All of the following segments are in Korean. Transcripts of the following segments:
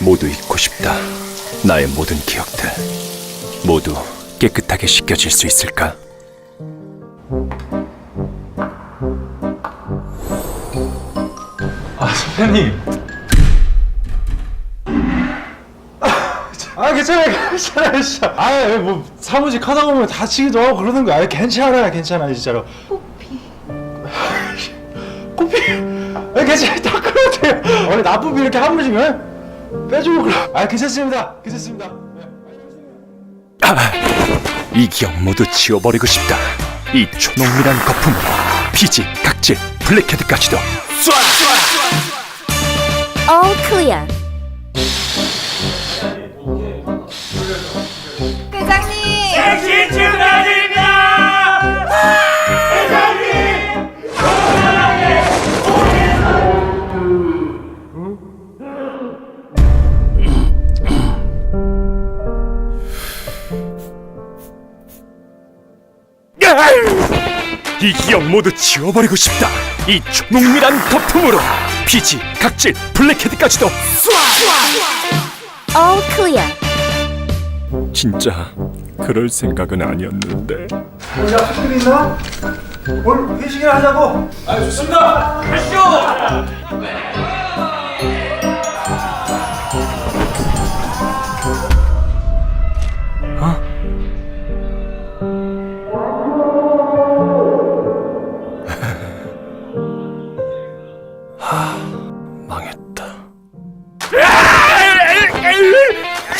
모두 잊고 싶다. 나의 모든 기억들 모두 깨끗하게 씻겨질 수 있을까? 아 선배님. 아 괜찮아요 괜찮아요. 진짜 아뭐 사무직 하다 보면 다치기도 하고 그러는 거야. 아, 괜찮아요 괜찮아요 진짜로. 코피. 코피. 아 괜찮아요. 다 그러세요. 원래 나쁜 비 이렇게 한 번씩은 빼주고 그래 아 괜찮습니다. 괜찮습니다. 아, 이 기억 모두 지워버리고 싶다. 이 초농밀한 거품으로 피지, 각질, 블랙헤드까지도. All clear. 이 기억 모두 지워버리고 싶다. 이 초농밀한 거품으로 피지, 각질, 블랙헤드까지도 All clear. 진짜 그럴 생각은 아니었는데. 야 학교 있나? 오늘 회식이나 하자고 망했다.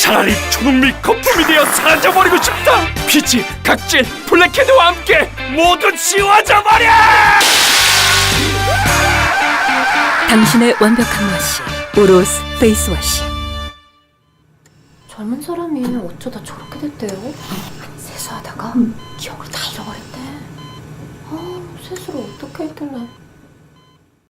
차라리 초능밀 거품이 되어 사라져버리고 싶다. 피지, 각질, 블랙헤드와 함께 모두 지워져 버려! 당신의 완벽한 와시 오로스 페이스워시 젊은 사람이 어쩌다 저렇게 됐대요? 세수하다가 기억을 다 잃어버렸대. 아, 세수를 어떻게 했길래.